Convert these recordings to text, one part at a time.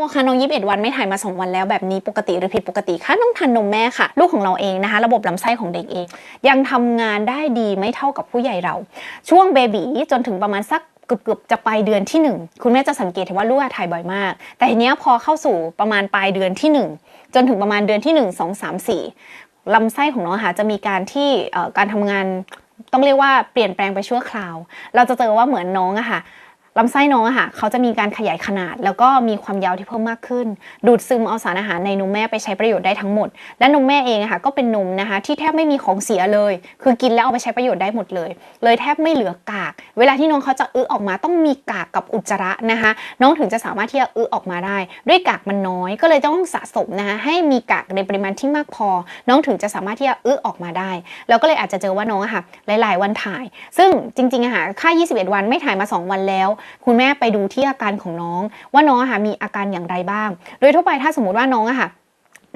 ว่าคะน้องยีิบเอ็ดวันไม่ถ่ายมา 2 วันแล้วแบบนี้ปกติหรือผิดปกติคะต้องทานนมแม่ค่ะ ลูกของเราเองนะคะ ระบบลำไส้ของเด็กเอง ยังทำงานได้ดีไม่เท่ากับผู้ใหญ่เรา ช่วงเบบีจนถึงประมาณสักเกือบๆจะปลายเดือนที่ 1 คุณแม่จะสังเกตเห็นว่าลูกถ่ายบ่อยมาก แต่ทีเนี้ยพอเข้าสู่ประมาณปลายเดือนที่ 1 จนถึงประมาณเดือนที่ 1 2 3 4ลำไส้ของน้องค่ะจะมีการที่การทำงานต้องเรียกว่าเปลี่ยนแปลงไปชั่วคราว เราจะเจอว่าเหมือนน้องอะค่ะ ลำไส้น้องอะค่ะเขาจะมีการขยายขนาด แล้วก็มีความยาวที่เพิ่มมากขึ้น ดูดซึมเอาสารอาหารในนมแม่ไปใช้ประโยชน์ได้ทั้งหมด และนมแม่เองอะค่ะก็เป็นนมนะคะที่แทบไม่มีของเสียเลย คือกินแล้วเอาไปใช้ประโยชน์ได้หมดเลย เลยแทบไม่เหลือกาก เวลาที่น้องเขาจะอึออกมาต้องมีกากกับอุจจาระนะคะ น้องถึงจะสามารถที่จะอึออกมาได้ ด้วยกากมันน้อย ก็เลยต้องสะสมนะคะให้มีกากในปริมาณที่มากพอ น้องถึงจะสามารถที่จะอึออกมาได้ แล้วก็เลยอาจจะเจอว่าน้องอะค่ะหลาย ๆ วันถ่าย ซึ่งจริงๆอะค่ะค่า 21 วันไม่ถ่ายมา 2 วันแล้วคุณแม่ไปดูที่อาการของน้อง ว่าน้องอะค่ะมีอาการอย่างไรบ้าง โดยทั่วไปถ้าสมมติว่าน้องอะค่ะ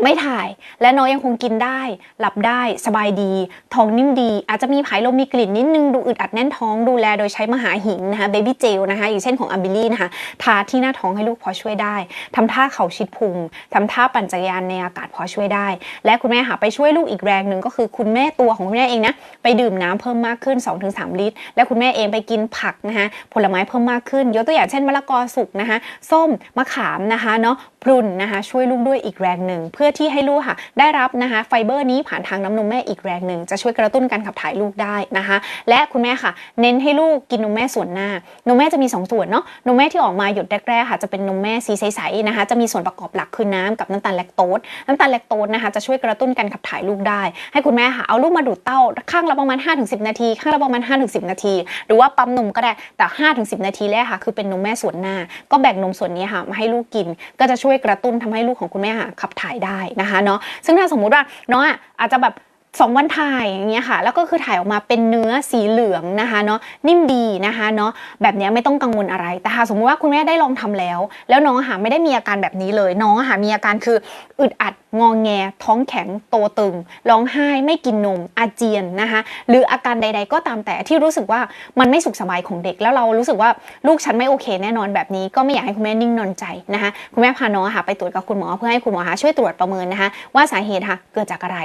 ไม่ถ่าย และน้องยังคงกินได้ หลับได้ สบายดี ท้องนิ่มดี อาจจะมีผายลมมีกลิ่นนิดนึง ดูอึดอัดแน่นท้องดูแลโดยใช้มหาหิงนะคะเบบี้เจลนะคะอย่างเช่นของอัมบิลี่นะคะทาที่หน้าท้องให้ลูกพอช่วยได้ทำท่าเข่าชิดพุงทำท่าปั่นจักรยานในอากาศพอช่วยได้ และคุณแม่หาไปช่วยลูกอีกแรงหนึ่งก็คือคุณแม่ตัวของคุณแม่เองนะไปดื่มน้ำเพิ่มมากขึ้น 2-3 ลิตร และคุณแม่เองไปกินผักนะคะผลไม้เพิ่มมากขึ้นยกตัวอย่างเช่นมะละกอสุกนะคะส้มมะขามนะคะเนาะพรุนนะคะช่วยลูกด้วยอีกแรงหนึ่งเพื่อที่ให้ลูกค่ะ ได้รับนะคะไฟเบอร์นี้ผ่านทางน้ำนมแม่อีกแรงหนึ่งจะช่วยกระตุ้นการขับถ่ายลูกได้นะคะ และคุณแม่ค่ะ เน้นให้ลูกกินนมแม่ส่วนหน้านมแม่จะมี 2 ส่วนเนาะนมแม่ที่ออกมาหยดแรกๆค่ะ จะเป็นนมแม่สีใสๆนะคะ จะมีส่วนประกอบหลักคือน้ำกับน้ำตาลแลคโตสน้ำตาลแลคโตสนะคะจะช่วยกระตุ้นการขับถ่ายลูกได้ ให้คุณแม่ค่ะเอาลูกมาดูดเต้าข้างละประมาณ 5-10 นาที ข้างละประมาณ 5-10 นาที หรือว่าปั๊มนมก็ได้แต่ 5-10 นาทีแรกค่ะ คือเป็นนมแม่ส่วนหน้า ก็แบ่งนมส่วนนี้ค่ะมาให้ลูกกิน ก็จะช่วยกระตุ้นทำให้ลูกของคุณแม่ค่ะขับถ่ายได้นะคะเนาะซึ่งถ้าสมมุติว่าน้องอะอาจจะแบบ สองวันถ่ายอย่างเงี้ยค่ะ แล้วก็คือถ่ายออกมาเป็นเนื้อสีเหลืองนะคะเนาะนิ่มดีนะคะเนาะแบบเนี้ยไม่ต้องกังวลอะไร แต่ถ้าสมมติว่าคุณแม่ได้ลองทำแล้ว แล้วน้องอะค่ะไม่ได้มีอาการแบบนี้เลย น้องอะค่ะมีอาการคืออึดอัดงองแง ท้องแข็งโตตึงร้องไห้ไม่กินนมอาเจียนนะคะหรืออาการใด ๆ ก็ตามแต่ที่รู้สึกว่ามันไม่สุขสบายของเด็ก แล้วเรารู้สึกว่าลูกฉันไม่โอเค แน่นอนแบบนี้ก็ไม่อยากให้คุณแม่นิ่งนอนใจนะคะคุณแม่พาน้องอะค่ะไปตรวจกับคุณหมอเพื่อให้คุณหมอค่ะช่วยตรวจประเมินนะคะว่าสาเหตุค่ะเกิดจากอะไร